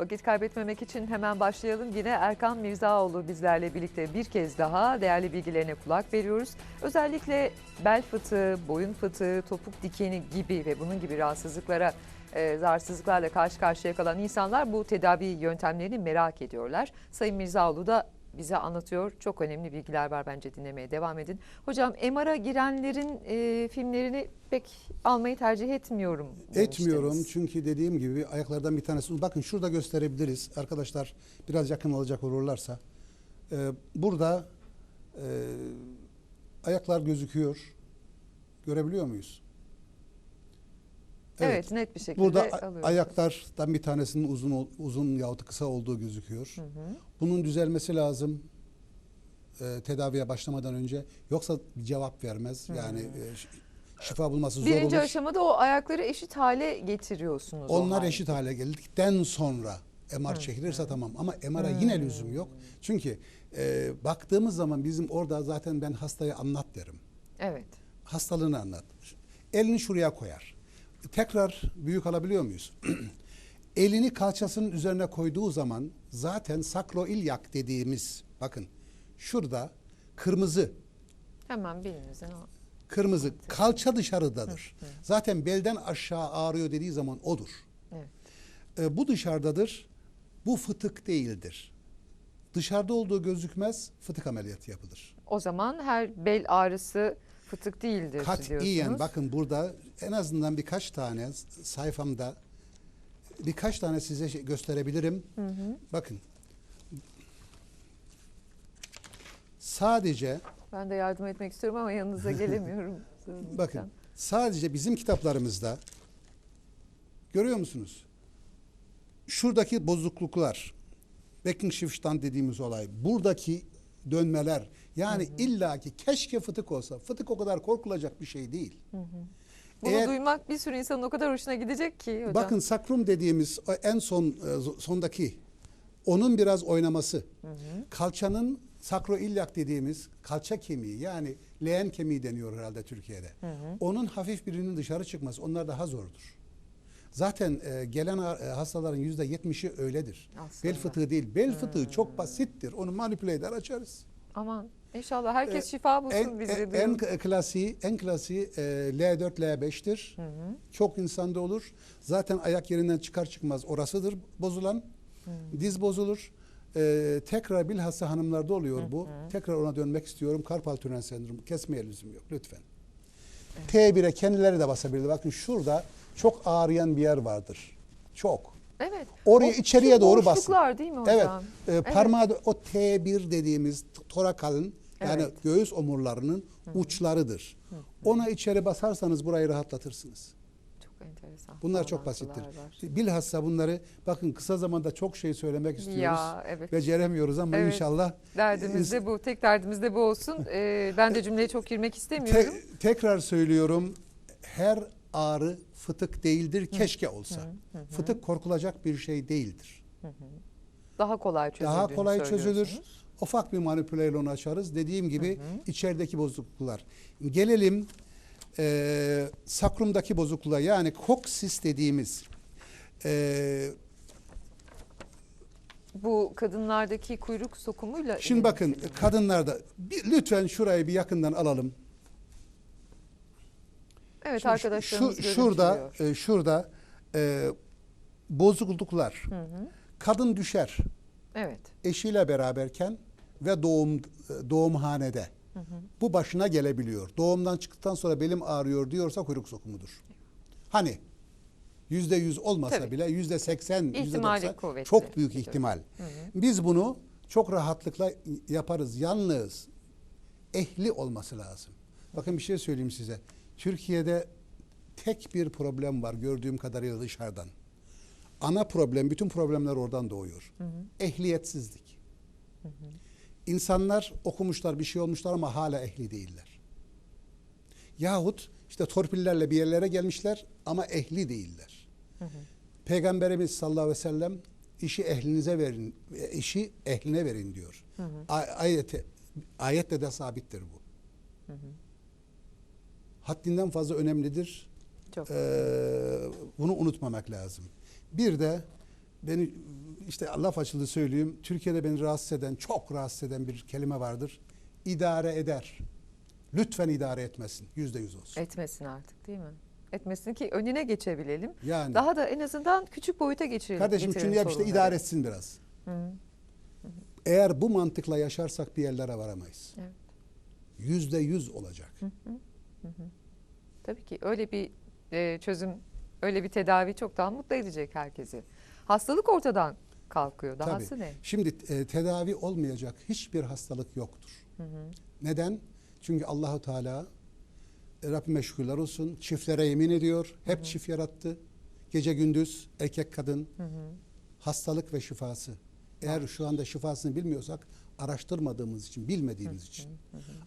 Vakit kaybetmemek için hemen başlayalım. Yine Erkan Mirzaoğlu bizlerle birlikte bir kez daha değerli bilgilerine kulak veriyoruz. Özellikle bel fıtığı, boyun fıtığı, topuk dikeni gibi ve bunun gibi rahatsızlıklara, e, zararsızlıklarla karşı karşıya kalan insanlar bu tedavi yöntemlerini merak ediyorlar. Sayın Mirzaoğlu da bize anlatıyor. Çok önemli bilgiler var bence dinlemeye devam edin. Hocam MR'a girenlerin e, filmlerini pek almayı tercih etmiyorum. Etmiyorum demiştiniz. çünkü dediğim gibi ayaklardan bir tanesi. Bakın şurada gösterebiliriz. Arkadaşlar biraz yakın alacak olurlarsa. Ee, burada e, ayaklar gözüküyor. Görebiliyor muyuz? Evet, net bir şekilde Burada alıyoruz. ayaklardan bir tanesinin uzun uzun yahut kısa olduğu gözüküyor. Bunun düzelmesi lazım. e, tedaviye başlamadan önce yoksa cevap vermez. Yani e, şifa bulması zor Birinci olur. aşamada o ayakları eşit hale getiriyorsunuz. Onlar eşit hale geldikten sonra MR çekilirse tamam ama MR'a yine lüzum yok. Çünkü e, baktığımız zaman bizim orada zaten ben hastaya anlat derim. Evet. Hastalığını anlat. Elini şuraya koyar. Tekrar büyük alabiliyor muyuz? Elini kalçasının üzerine koyduğu zaman zaten sakroilyak dediğimiz bakın şurada kırmızı Hemen birinizin o. kırmızı kalça dışarıdadır. Zaten belden aşağı ağrıyor dediği zaman odur. Evet. E, bu dışarıdadır. Bu fıtık değildir. Dışarıda olduğu gözükmez. Fıtık ameliyatı yapılır. O zaman her bel ağrısı fıtık değildir Katiyen diyorsunuz. bakın burada en azından birkaç tane sayfamda birkaç tane size şey gösterebilirim. Bakın. Sadece Ben de yardım etmek istiyorum ama yanınıza gelemiyorum. bakın sadece bizim kitaplarımızda görüyor musunuz? Şuradaki bozukluklar Beckenschiffstand dediğimiz olay buradaki dönmeler yani illaki keşke fıtık olsa fıtık o kadar korkulacak bir şey değil. Bunu Eğer- duymak bir sürü insanın o kadar hoşuna gidecek ki hocam. Bakın sakrum dediğimiz en son e, sondaki onun biraz oynaması. Kalçanın sakroilyak dediğimiz kalça kemiği yani leğen kemiği deniyor herhalde Türkiye'de. Onun hafif birinin dışarı çıkması onlar daha zordur. Zaten e, gelen e, hastaların yüzde yetmişi öyledir. Aslında. Bel fıtığı değil. Bel fıtığı çok basittir. Onu manipüle eder açarız. Aman inşallah herkes Ee, şifa bulsun En, bizi. en, duyun. en klasiği, en klasiği e, L4, L5'tir. Çok insanda olur. Zaten ayak yerinden çıkar çıkmaz orasıdır bozulan. Diz bozulur. E, tekrar bilhassa hanımlarda oluyor bu. Tekrar ona dönmek istiyorum. Karpal tünel sendromu. Kesmeye lüzum yok lütfen. T1'e kendileri de basabilir. Bakın şurada çok ağrıyan bir yer vardır. Çok. Evet. Oraya O içeriye doğru basın. değil mi hocam? Evet. E, parmağı da- o T1 dediğimiz torakalın yani Evet. göğüs omurlarının uçlarıdır. Ona içeri basarsanız burayı rahatlatırsınız. Çok enteresan. Bunlar çok basittir. var. Bilhassa bunları bakın kısa zamanda çok şey söylemek istiyoruz. Ya evet. Beceremiyoruz ama Evet. inşallah Derdimiz de bu. Tek derdimiz de bu olsun. Ee, ben de cümleye çok girmek Te- istemiyorum. tekrar söylüyorum. Her ağrı fıtık değildir. Keşke olsa. Fıtık korkulacak bir şey değildir. Daha kolay çözüldüğünü Daha kolay çözülür. Ufak bir manipüleyle onu açarız. Dediğim gibi içerideki bozukluklar. Gelelim e, sakrumdaki bozukluğa yani koksis dediğimiz e, Bu kadınlardaki kuyruk sokumuyla şimdi bakın mi? kadınlarda bir, lütfen şurayı bir yakından alalım. Evet Şimdi arkadaşlarımız şu, şurada e, şurada e, bozukluklar. Kadın düşer Evet. eşiyle beraberken ve doğum doğumhanede. Bu başına gelebiliyor. Doğumdan çıktıktan sonra belim ağrıyor diyorsa kuyruk sokumudur. Hani yüzde yüz olmasa Tabii. bile yüzde seksen, yüzde doksan çok büyük ihtimal. Biz bunu çok rahatlıkla yaparız. Yalnız ehli olması lazım. Bakın bir şey söyleyeyim size. Türkiye'de tek bir problem var gördüğüm kadarıyla dışarıdan. Ana problem, bütün problemler oradan doğuyor. Ehliyetsizlik. İnsanlar okumuşlar, bir şey olmuşlar ama hala ehli değiller. Yahut işte torpillerle bir yerlere gelmişler ama ehli değiller. Peygamberimiz sallallahu aleyhi ve sellem işi ehlinize verin, işi ehline verin diyor. A- ayete, ayette de sabittir bu. Haddinden fazla önemlidir. Çok. Ee, bunu unutmamak lazım. Bir de beni işte laf açıldı söyleyeyim. Türkiye'de beni rahatsız eden, çok rahatsız eden bir kelime vardır. İdare eder. Lütfen idare etmesin. Yüzde yüz olsun. Etmesin artık değil mi? Etmesin ki önüne geçebilelim. Yani Daha da en azından küçük boyuta geçirelim. kardeşim şunu yap işte idare etsin biraz. Hı. Eğer bu mantıkla yaşarsak bir yerlere varamayız. Evet. Yüzde yüz olacak. Tabii ki öyle bir e, çözüm, öyle bir tedavi çok daha mutlu edecek herkesi. Hastalık ortadan kalkıyor. Dahası Tabii. ne? Şimdi e, tedavi olmayacak hiçbir hastalık yoktur. Neden? Çünkü Allahu Teala e, Rabbime şükürler olsun çiftlere yemin ediyor. Hep çift yarattı. Gece gündüz erkek kadın hastalık ve şifası. Eğer şu anda şifasını bilmiyorsak araştırmadığımız için, bilmediğimiz için.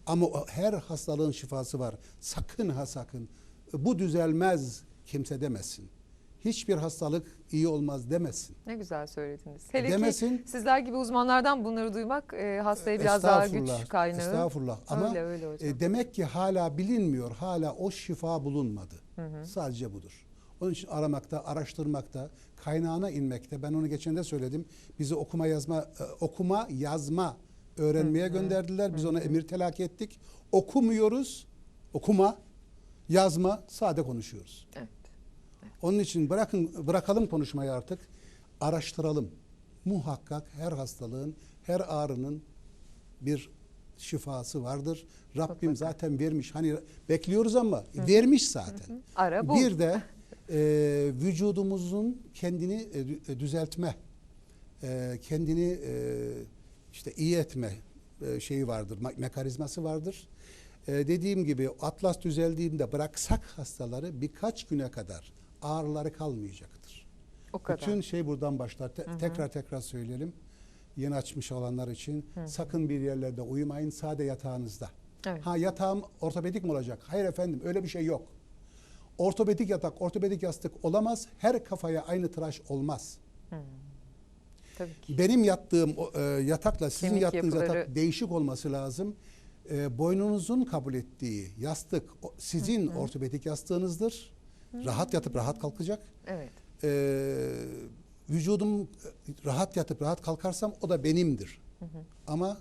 Ama her hastalığın şifası var. Sakın ha sakın bu düzelmez kimse demesin. Hiçbir hastalık iyi olmaz demesin. Ne güzel söylediniz. Hele Demesin. ki sizler gibi uzmanlardan bunları duymak e, hastaya biraz daha güç kaynağı. Estağfurullah. Ama öyle öyle hocam. e, demek ki hala bilinmiyor. Hala o şifa bulunmadı. Sadece budur. Onun için aramakta, araştırmakta, kaynağına inmekte. Ben onu geçen de söyledim. Bizi okuma yazma e, okuma yazma öğrenmeye gönderdiler. Biz ona emir telakki ettik. Okumuyoruz. Okuma, yazma, sade konuşuyoruz. Evet. Onun için bırakın bırakalım konuşmayı artık. Araştıralım. Muhakkak her hastalığın, her ağrının bir şifası vardır. Rabbim zaten vermiş. Hani bekliyoruz ama vermiş zaten. Ara bul. Bir de e, vücudumuzun kendini e, düzeltme, e, kendini e, işte iyi etme e, şeyi vardır, me- mekanizması vardır. E, dediğim gibi atlas düzeldiğinde bıraksak hastaları birkaç güne kadar ağrıları kalmayacaktır. o kadar. Bütün şey buradan başlar. Te- tekrar tekrar söyleyelim. Yeni açmış olanlar için sakın bir yerlerde uyumayın. Sade yatağınızda. Evet. Ha yatağım ortopedik mi olacak? Hayır efendim öyle bir şey yok. Ortopedik yatak, ortopedik yastık olamaz. Her kafaya aynı tıraş olmaz. Tabii ki. Benim yattığım e, yatakla sizin Kemik yattığınız yapıları- yatak değişik olması lazım. E, boynunuzun kabul ettiği yastık o- sizin ortopedik yastığınızdır. Rahat yatıp rahat kalkacak. Evet. Ee, vücudum e, rahat yatıp rahat kalkarsam o da benimdir. Ama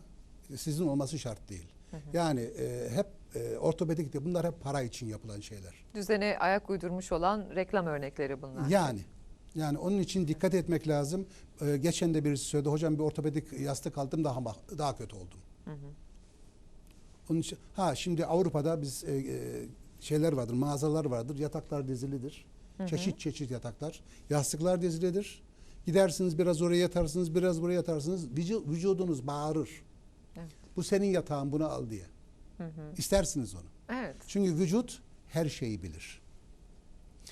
sizin olması şart değil. Yani e, hep e, ortopedik de bunlar hep para için yapılan şeyler. Düzene ayak uydurmuş olan reklam örnekleri bunlar. Yani yani onun için dikkat etmek lazım. Ee, geçen de birisi söyledi hocam bir ortopedik yastık aldım daha daha kötü oldum. Onun için ha şimdi Avrupa'da biz e, e, şeyler vardır, mağazalar vardır, yataklar dizilidir. Çeşit çeşit yataklar. Yastıklar dizilidir. Gidersiniz biraz oraya yatarsınız, biraz buraya yatarsınız. Vücu- vücudunuz bağırır. Evet. Bu senin yatağın bunu al diye. İstersiniz onu. Evet. Çünkü vücut her şeyi bilir.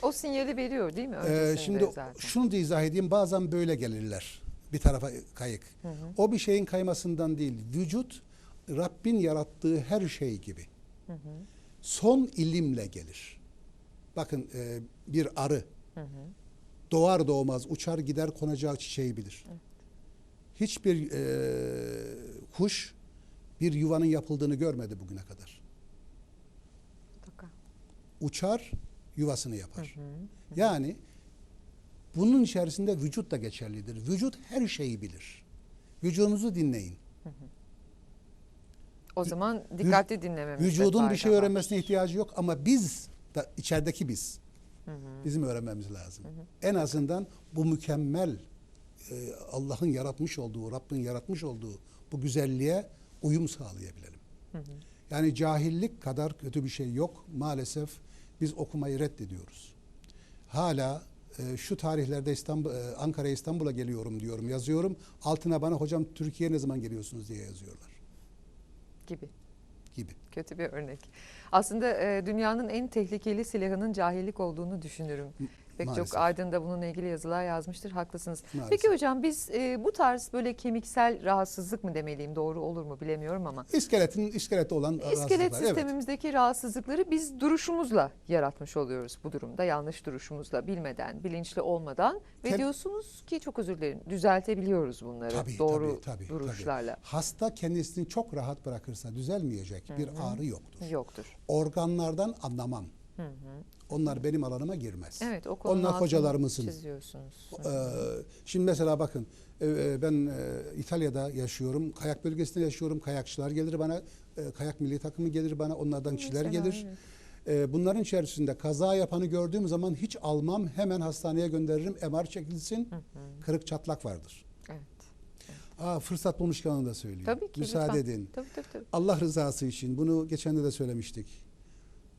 O sinyali veriyor değil mi? Ee, şimdi zaten. şunu da izah edeyim. Bazen böyle gelirler. Bir tarafa kayık. O bir şeyin kaymasından değil. Vücut Rabbin yarattığı her şey gibi. Son ilimle gelir. Bakın e, bir arı doğar doğmaz uçar gider konacağı çiçeği bilir. Hiçbir e, kuş bir yuvanın yapıldığını görmedi bugüne kadar. Mutlaka. uçar, yuvasını yapar. Yani bunun içerisinde vücut da geçerlidir. Vücut her şeyi bilir. Vücudunuzu dinleyin. O zaman dikkatli dinlememizde Vücudun bir şey öğrenmesine ihtiyacı yok ama biz da içerideki biz bizim öğrenmemiz lazım. En azından bu mükemmel e, Allah'ın yaratmış olduğu, Rabbin yaratmış olduğu bu güzelliğe uyum sağlayabilelim. Yani cahillik kadar kötü bir şey yok. Maalesef biz okumayı reddediyoruz. Hala e, şu tarihlerde İstanbul, e, Ankara'ya İstanbul'a geliyorum diyorum, yazıyorum. Altına bana hocam Türkiye'ye ne zaman geliyorsunuz diye yazıyorlar gibi. gibi. Kötü bir örnek. Aslında e, dünyanın en tehlikeli silahının cahillik olduğunu düşünürüm. Pek Maalesef. çok aydın da bununla ilgili yazılar yazmıştır. Haklısınız. Maalesef. Peki hocam biz e, bu tarz böyle kemiksel rahatsızlık mı demeliyim doğru olur mu bilemiyorum ama İskeletin iskelette olan İskelet rahatsızlıklar, evet. sistemimizdeki rahatsızlıkları biz duruşumuzla yaratmış oluyoruz bu durumda. Yanlış duruşumuzla, bilmeden, bilinçli olmadan ve Tem- diyorsunuz ki çok özür dilerim düzeltebiliyoruz bunları Tabii, doğru tabii, tabii, duruşlarla. tabii. Hasta kendisini çok rahat bırakırsa düzelmeyecek bir ağrı yoktur. Yoktur. Organlardan anlamam. Onlar benim alanıma girmez. Evet o Onlar hocalarımızın. çiziyorsunuz. Ee, şimdi mesela bakın e, e, ben e, İtalya'da yaşıyorum. Kayak bölgesinde yaşıyorum. Kayakçılar gelir bana. e, Kayak milli takımı gelir bana. Onlardan kişiler Mesela, gelir. evet. Bunların içerisinde kaza yapanı gördüğüm zaman hiç almam. Hemen hastaneye gönderirim. MR çekilsin. Kırık çatlak vardır. Evet. Aa, fırsat bulmuşken onu da söyleyeyim. Tabii ki. Müsaade lütfen. edin. Tabii tabii. tabii. Allah rızası için bunu geçen de de söylemiştik.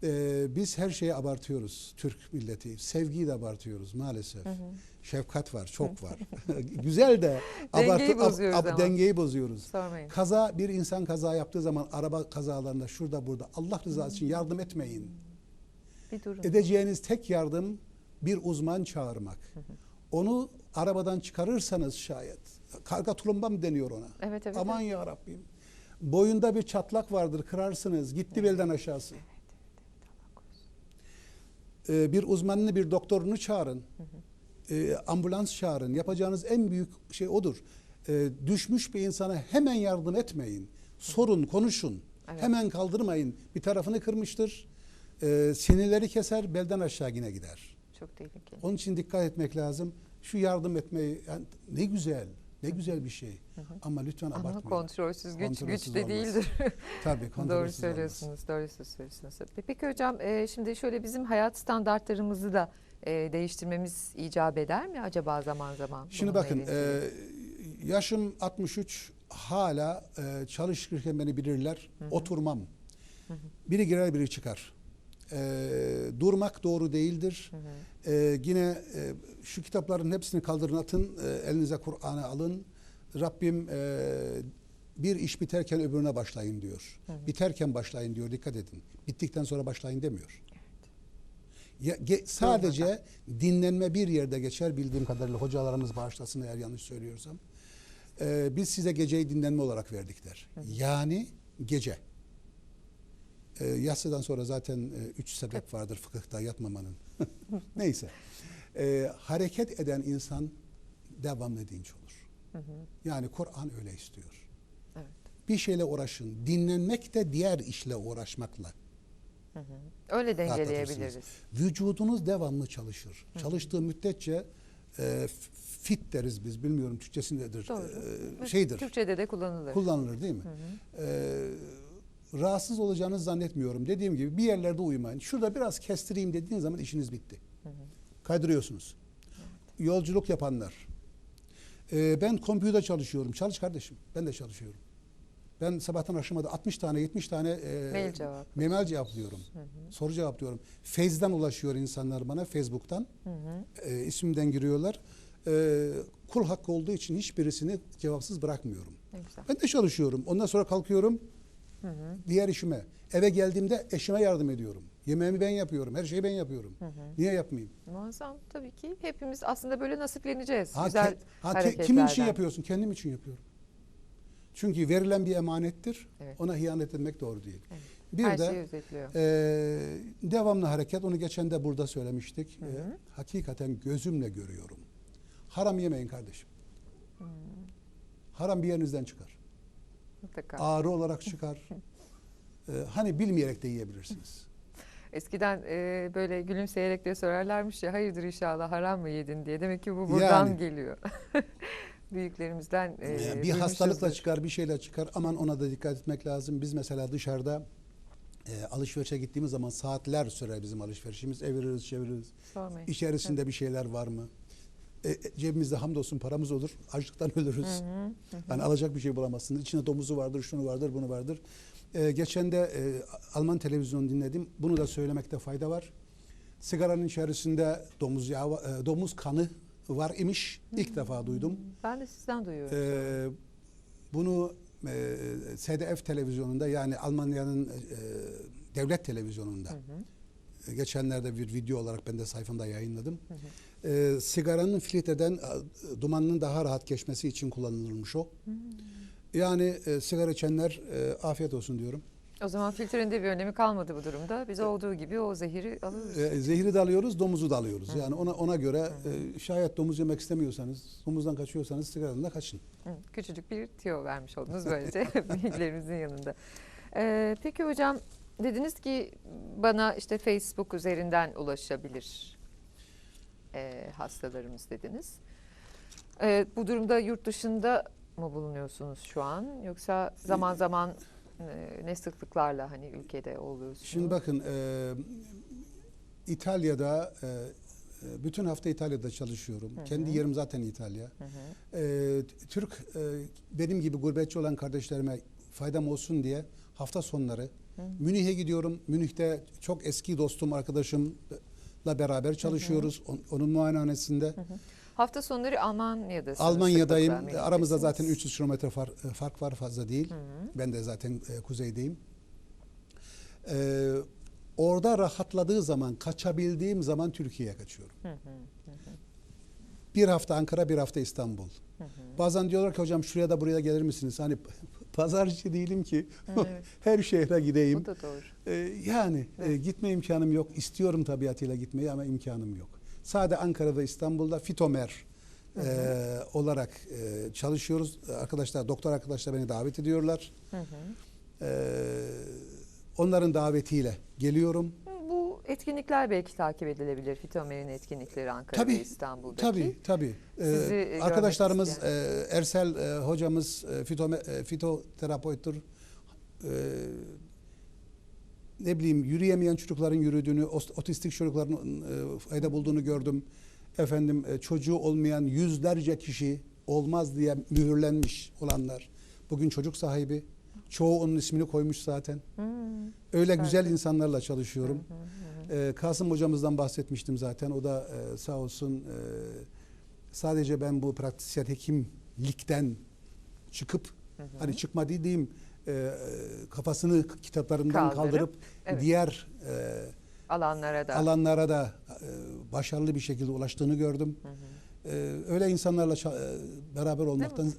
Ee, biz her şeyi abartıyoruz Türk milleti. Sevgiyi de abartıyoruz maalesef. Şefkat var, çok var. Güzel de Dengeyi ab- bozuyoruz ama. dengeyi bozuyoruz. Sormayın. Kaza bir insan kaza yaptığı zaman araba kazalarında şurada burada Allah rızası için yardım etmeyin. Bir durun. Edeceğiniz tek yardım bir uzman çağırmak. Onu arabadan çıkarırsanız şayet karga tulumba mı deniyor ona? Evet evet. Aman ya Rabbim. Boyunda bir çatlak vardır kırarsınız. Gitti belden aşağısı. Ee, bir uzmanını bir doktorunu çağırın. Ee, ambulans çağırın. Yapacağınız en büyük şey odur. Ee, düşmüş bir insana hemen yardım etmeyin. Sorun, konuşun. Evet. Hemen kaldırmayın. Bir tarafını kırmıştır. Ee, sinirleri keser, belden aşağı yine gider. Çok tehlikeli. Onun için dikkat etmek lazım. Şu yardım etmeyi yani ne güzel, ne güzel bir şey. Ama lütfen Ama abartmayın. kontrolsüz güç Kontrolsüz güç de olmaz. değildir. Tabii Doğru kontrolsüz olmaz. söylüyorsunuz. Doğru söylüyorsunuz. Peki hocam e, şimdi şöyle bizim hayat standartlarımızı da e, değiştirmemiz icap eder mi acaba zaman zaman? Şimdi bakın e, yaşım 63 hala e, çalışırken beni bilirler. Oturmam. Biri girer biri çıkar. E, durmak doğru değildir. E, yine e, şu kitapların hepsini kaldırın atın. e, elinize Kur'an'ı alın. Rabbim e, bir iş biterken öbürüne başlayın diyor. Biterken başlayın diyor. Dikkat edin. Bittikten sonra başlayın demiyor. Ya, ge- sadece dinlenme bir yerde geçer bildiğim kadarıyla hocalarımız bağışlasın eğer yanlış söylüyorsam. Ee, biz size geceyi dinlenme olarak verdik der. Yani gece. Ee, yatsıdan sonra zaten e, üç sebep vardır fıkıhta yatmamanın. Neyse. Ee, hareket eden insan devamlı dinç olur. Yani Kur'an öyle istiyor. Evet. Bir şeyle uğraşın. Dinlenmek de diğer işle uğraşmakla. Öyle dengeleyebiliriz. Vücudunuz devamlı çalışır. Çalıştığı müddetçe e, fit deriz biz. Bilmiyorum Türkçesindedir. Doğru. E, şeydir. Türkçe'de de kullanılır. Kullanılır değil mi? E, rahatsız olacağınızı zannetmiyorum. Dediğim gibi bir yerlerde uyumayın. Şurada biraz kestireyim dediğin zaman işiniz bitti. Kaydırıyorsunuz. Yolculuk yapanlar. E, ben kompüter çalışıyorum. Çalış kardeşim. Ben de çalışıyorum. Ben sabahtan akşama da 60 tane 70 tane e, Mail cevap. Memel cevaplıyorum. Soru cevaplıyorum. Fez'den ulaşıyor insanlar bana Facebook'tan. E, isimden giriyorlar. E, kul hakkı olduğu için hiçbirisini cevapsız bırakmıyorum. Ben de çalışıyorum. Ondan sonra kalkıyorum. Diğer işime. Eve geldiğimde eşime yardım ediyorum. Yemeğimi ben yapıyorum. Her şeyi ben yapıyorum. Niye yapmayayım? Muazzam tabii ki. Hepimiz aslında böyle nasipleneceğiz. Ha, Güzel ke- ha, ke- kimin için yapıyorsun? Kendim için yapıyorum. Çünkü verilen bir emanettir. Evet. Ona ihanet etmek doğru değil. Evet. Bir Her de. Ee, devamlı hareket onu geçen de burada söylemiştik. Ee, hakikaten gözümle görüyorum. Haram yemeyin kardeşim. Haram bir yerinizden çıkar. Mutlaka. Ağrı olarak çıkar. Ee, hani bilmeyerek de yiyebilirsiniz. Eskiden e, böyle gülümseyerek de sorarlarmış ya hayırdır inşallah haram mı yedin diye. Demek ki bu buradan Yani. geliyor. Büyüklerimizden e, Ee, bir hastalıkla çıkar, bir şeyle çıkar. Aman ona da dikkat etmek lazım. Biz mesela dışarıda e, alışverişe gittiğimiz zaman saatler sürer bizim alışverişimiz. Eviririz, çeviririz. Sormayın. İçerisinde bir şeyler var mı? E, e, cebimizde hamdolsun paramız olur. Açlıktan ölürüz. Yani alacak bir şey bulamazsınız. İçinde domuzu vardır, şunu vardır, bunu vardır. E, geçen de e, Alman televizyonu dinledim. Bunu da söylemekte fayda var. Sigaranın içerisinde domuz yağı, e, domuz kanı var imiş. İlk defa duydum. Ben de sizden duyuyorum. E, bunu e, SDF televizyonunda yani Almanya'nın e, devlet televizyonunda e, geçenlerde bir video olarak ben de sayfamda yayınladım. E, sigaranın filtreden e, dumanının daha rahat geçmesi için kullanılmış o. Yani e, sigara içenler e, afiyet olsun diyorum. O zaman filtrenin de bir önemi kalmadı bu durumda. Biz olduğu gibi o zehiri alıyoruz. E, zehri de alıyoruz, domuzu da alıyoruz. Yani ona ona göre e, şayet domuz yemek istemiyorsanız, domuzdan kaçıyorsanız sigaradan da kaçın. Hı, Küçücük bir tiyo vermiş oldunuz böylece bilgilerimizin yanında. Ee, peki hocam dediniz ki bana işte Facebook üzerinden ulaşabilir e, hastalarımız dediniz. Ee, bu durumda yurt dışında mı bulunuyorsunuz şu an yoksa zaman zaman e, ne sıklıklarla hani ülkede oluyorsunuz? Şimdi bakın e, İtalya'da e, e, bütün hafta İtalya'da çalışıyorum. Kendi yerim zaten İtalya. Hı hı. E, Türk e, benim gibi gurbetçi olan kardeşlerime faydam olsun diye hafta sonları Münih'e gidiyorum. Münih'te çok eski dostum, arkadaşımla beraber çalışıyoruz. On- Onun muayenehanesinde. Hafta sonları Almanya'da Almanya'dayım. Aramızda zaten 300 kilometre far- e, fark var fazla değil. Ben de zaten e, kuzeydeyim. E, orada rahatladığı zaman, kaçabildiğim zaman Türkiye'ye kaçıyorum. Bir hafta Ankara, bir hafta İstanbul. Bazen diyorlar ki hocam şuraya da buraya gelir misiniz? Hani pazarcı değilim ki Evet. her şehre gideyim. Bu da doğru. E, yani e, gitme imkanım yok. İstiyorum tabiatıyla gitmeyi ama imkanım yok. Sadece Ankara'da, İstanbul'da fitomer e, olarak e, çalışıyoruz. Arkadaşlar, doktor arkadaşlar beni davet ediyorlar. Hı hı. E, onların davetiyle geliyorum. Etkinlikler belki takip edilebilir. Fitomer'in etkinlikleri Ankara Tabii, İstanbul'daki. Tabii, tabii. E, Sizi, e, görmek arkadaşlarımız, isteyen. e, Ersel e, hocamız e, fitome, e, fitoterapeuttur. E, ne bileyim yürüyemeyen çocukların yürüdüğünü, otistik çocukların e, fayda bulduğunu gördüm. Efendim e, çocuğu olmayan yüzlerce kişi olmaz diye mühürlenmiş olanlar. Bugün çocuk sahibi. Çoğu onun ismini koymuş zaten. Hmm. Öyle güzel insanlarla çalışıyorum. Ee, Kasım hocamızdan bahsetmiştim zaten. O da e, sağ olsun e, sadece ben bu praktisyen hekimlikten çıkıp hani çıkma dediğim e, e, kafasını kitaplarından Kaldırıp, kaldırıp evet. diğer e, Alanlara da. alanlara da e, başarılı bir şekilde ulaştığını gördüm. E, öyle insanlarla e, beraber olmaktan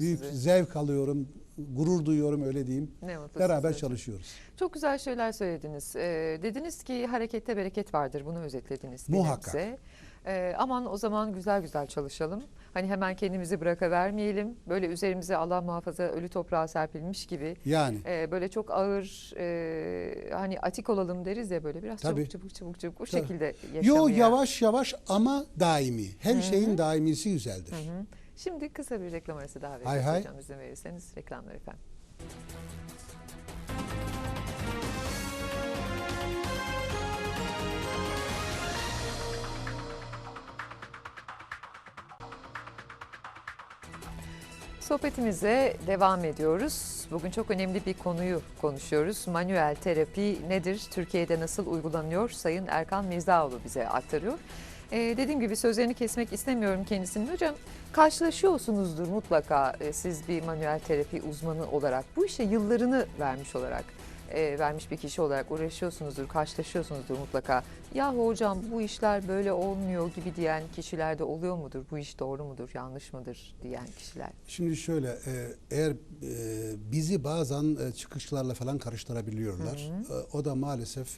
büyük size. zevk alıyorum, gurur duyuyorum öyle diyeyim. Ne mutlu Beraber size. çalışıyoruz. Çok güzel şeyler söylediniz. Ee, dediniz ki harekette bereket vardır. Bunu özetlediniz. Muhakkak. bize. Ee, aman o zaman güzel güzel çalışalım. Hani hemen kendimizi bırakavermeyelim. Böyle üzerimize Allah muhafaza ölü toprağa serpilmiş gibi. Yani e, böyle çok ağır e, hani atik olalım deriz ya böyle biraz Tabii. çabuk çabuk çabuk çabuk o Tabii. şekilde yaşamaya. Yo yavaş yavaş ama daimi. Her şeyin daimisi güzeldir. Hı hı. Şimdi kısa bir reklam arası daha Hay vereceğiz hay. hocam izin verirseniz reklamlar efendim. Sohbetimize devam ediyoruz. Bugün çok önemli bir konuyu konuşuyoruz. Manuel terapi nedir? Türkiye'de nasıl uygulanıyor? Sayın Erkan Mirzaoğlu bize aktarıyor. Ee, dediğim gibi sözlerini kesmek istemiyorum kendisinin. Hocam karşılaşıyorsunuzdur mutlaka e, siz bir manuel terapi uzmanı olarak. Bu işe yıllarını vermiş olarak, e, vermiş bir kişi olarak uğraşıyorsunuzdur, karşılaşıyorsunuzdur mutlaka. Yahu hocam bu işler böyle olmuyor gibi diyen kişiler de oluyor mudur? Bu iş doğru mudur, yanlış mıdır diyen kişiler. Şimdi şöyle e, eğer e, bizi bazen e, çıkışlarla falan karıştırabiliyorlar. E, o da maalesef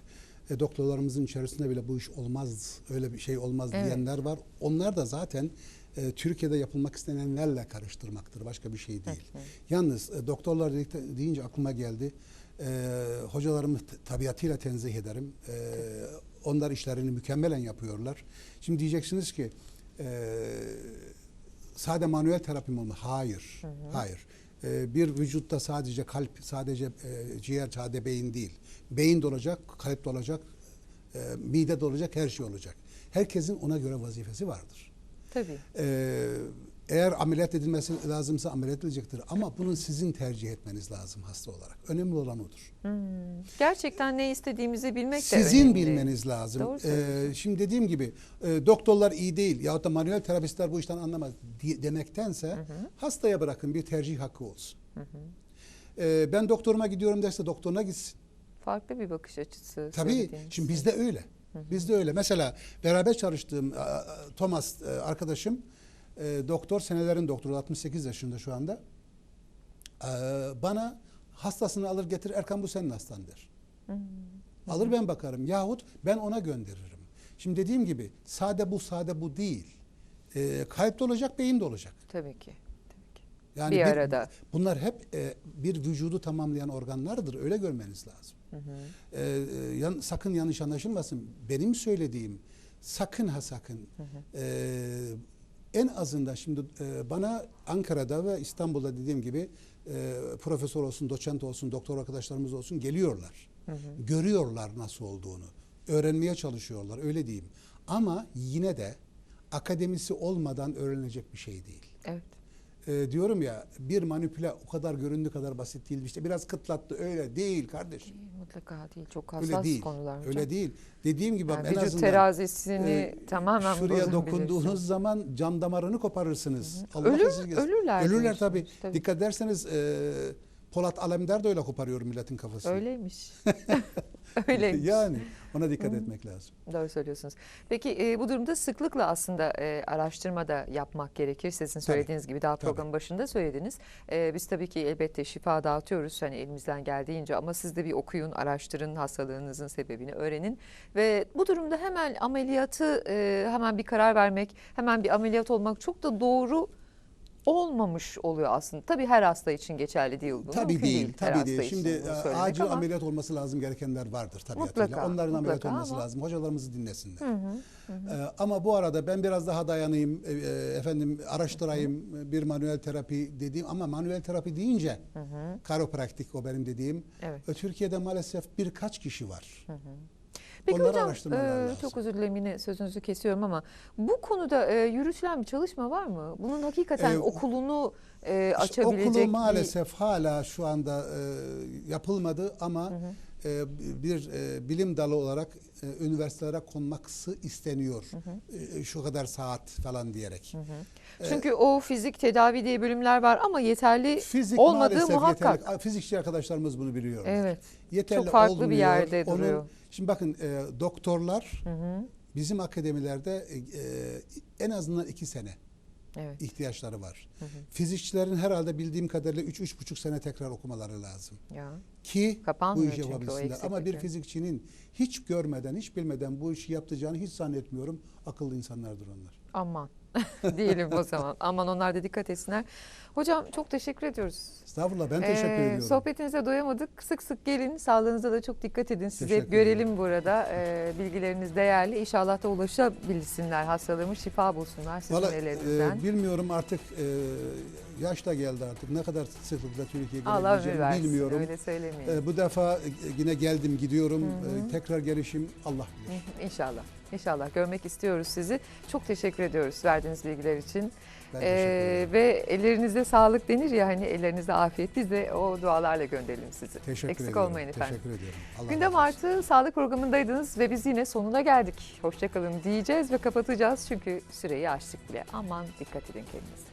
e, doktorlarımızın içerisinde bile bu iş olmaz, öyle bir şey olmaz Evet. diyenler var. Onlar da zaten e, Türkiye'de yapılmak istenenlerle karıştırmaktır. Başka bir şey değil. Yalnız e, doktorlar deyince aklıma geldi. E, hocalarımı tabiatıyla tenzih ederim. E, onlar işlerini mükemmelen yapıyorlar. Şimdi diyeceksiniz ki e, sade manuel terapi mi olmalı? Hayır. Hayır. Ee, bir vücutta sadece kalp, sadece e, ciğer, sadece beyin değil. Beyin de olacak, kalp de olacak, e, mide de olacak, her şey olacak. Herkesin ona göre vazifesi vardır. Tabii. Ee, eğer ameliyat edilmesi lazımsa ameliyat edilecektir. Ama bunun sizin tercih etmeniz lazım hasta olarak. Önemli olan odur. Gerçekten ne istediğimizi bilmek de Sizin önemli. bilmeniz lazım. Doğru Ee, şimdi dediğim gibi e, doktorlar iyi değil yahut da manuel terapistler bu işten anlamaz diye, demektense hastaya bırakın bir tercih hakkı olsun. Ee, ben doktoruma gidiyorum derse doktoruna gitsin. Farklı bir bakış açısı. Tabii şimdi bizde öyle. Bizde öyle. Mesela beraber çalıştığım Thomas e, arkadaşım e, doktor senelerin doktoru 68 yaşında şu anda. E, bana hastasını alır getirir Erkan bu senin hastan der. Alır ben bakarım yahut ben ona gönderirim. Şimdi dediğim gibi sade bu sade bu değil. E, kalp de olacak beyin de olacak. Tabii ki. Tabii ki. Yani Bir arada. Bunlar hep e, bir vücudu tamamlayan organlardır. Öyle görmeniz lazım. E, e, yan- sakın yanlış anlaşılmasın. Benim söylediğim sakın ha sakın. E, en azından şimdi e, bana Ankara'da ve İstanbul'da dediğim gibi e, profesör olsun, doçent olsun, doktor arkadaşlarımız olsun geliyorlar. Görüyorlar nasıl olduğunu. Öğrenmeye çalışıyorlar öyle diyeyim. Ama yine de akademisi olmadan öğrenilecek bir şey değil Evet. E, diyorum ya bir manipüle o kadar göründüğü kadar basit değil. İşte biraz kıtlattı öyle değil kardeşim. Mutlaka değil. Çok Öyle hassas değil. konular hocam. Öyle değil. Dediğim gibi Yani en azından terazisini e, tamamen şuraya dokunduğunuz zaman can damarını koparırsınız. Ölür- sizi- ölürler Ölürler diyorsunuz. tabii. Tabii. Dikkat ederseniz e, Polat Alemdar da öyle koparıyor milletin kafasını. Öyleymiş. Öyleymiş. yani ona dikkat etmek lazım. Doğru söylüyorsunuz. Peki e, bu durumda sıklıkla aslında e, araştırma da yapmak gerekir. Sizin söylediğiniz gibi daha tabii. programın başında söylediniz. E, biz tabii ki elbette şifa dağıtıyoruz hani elimizden geldiğince ama siz de bir okuyun, araştırın, hastalığınızın sebebini öğrenin. Ve bu durumda hemen ameliyatı e, hemen bir karar vermek, hemen bir ameliyat olmak çok da doğru olmamış oluyor aslında. Tabii her hasta için geçerli değil bu. Tabii Mümkün değil, her tabii değil. Şimdi e, acil ama- ameliyat olması lazım gerekenler vardır tabiatıyla. Mutlaka, Onların ameliyat mutlaka olması ama- lazım. Hocalarımızı dinlesinler. E, ama bu arada ben biraz daha dayanayım, e, e, efendim araştırayım e, bir manuel terapi dediğim ama manuel terapi deyince karopraktik o benim dediğim. Evet. Türkiye'de maalesef birkaç kişi var. Peki Onları hocam araştırmalar e, lazım. çok özür dilerim yine sözünüzü kesiyorum ama bu konuda e, yürütülen bir çalışma var mı? Bunun hakikaten E, okulunu e, İşte açabilecek Okulu bir... maalesef hala şu anda e, yapılmadı ama e, bir e, bilim dalı olarak e, üniversitelere konması isteniyor. E, şu kadar saat falan diyerek. Çünkü o fizik tedavi diye bölümler var ama yeterli Fizik olmadığı muhakkak. yeterli. Fizikçi arkadaşlarımız bunu biliyor. Evet. Yeterli Çok farklı bir olmuyor. yerde Onun- duruyor. Şimdi bakın e, doktorlar bizim akademilerde e, e, en azından iki sene Evet. ihtiyaçları var. Fizikçilerin herhalde bildiğim kadarıyla 3-3,5 sene tekrar okumaları lazım. Ya. ki bu Kapanmıyor işi çünkü o yapabilsinler. Ama bir fizikçinin hiç görmeden, hiç bilmeden bu işi yaptığını hiç zannetmiyorum. Akıllı insanlardır onlar. Aman diyelim o zaman. Aman onlar da dikkat etsinler. Hocam çok teşekkür ediyoruz. Estağfurullah ben teşekkür Ee, ediyorum. Sohbetinize doyamadık. Sık sık gelin. Sağlığınıza da çok dikkat edin. Sizi hep görelim burada. Ee, bilgileriniz değerli. İnşallah da ulaşabilsinler. Hastalarımız şifa bulsunlar sizin Valla ellerinizden. e, bilmiyorum artık e, yaş da geldi artık. Ne kadar sıklıkla Türkiye'ye gelebileceğimi bilmiyorum. Öyle söylemeyin. E, bu defa e, yine geldim gidiyorum. E, tekrar gelişim Allah bilir. İnşallah. İnşallah görmek istiyoruz sizi. Çok teşekkür ediyoruz verdiğiniz bilgiler için. Ben Ee, ve ellerinize sağlık denir ya hani ellerinize afiyet. Biz de o dualarla gönderelim sizi. Teşekkür Eksik ediyorum. olmayın efendim. Teşekkür ediyorum. Allah Gündem. Artı sağlık programındaydınız ve biz yine sonuna geldik. Hoşçakalın diyeceğiz ve kapatacağız çünkü süreyi açtık bile. Aman dikkat edin kendinize.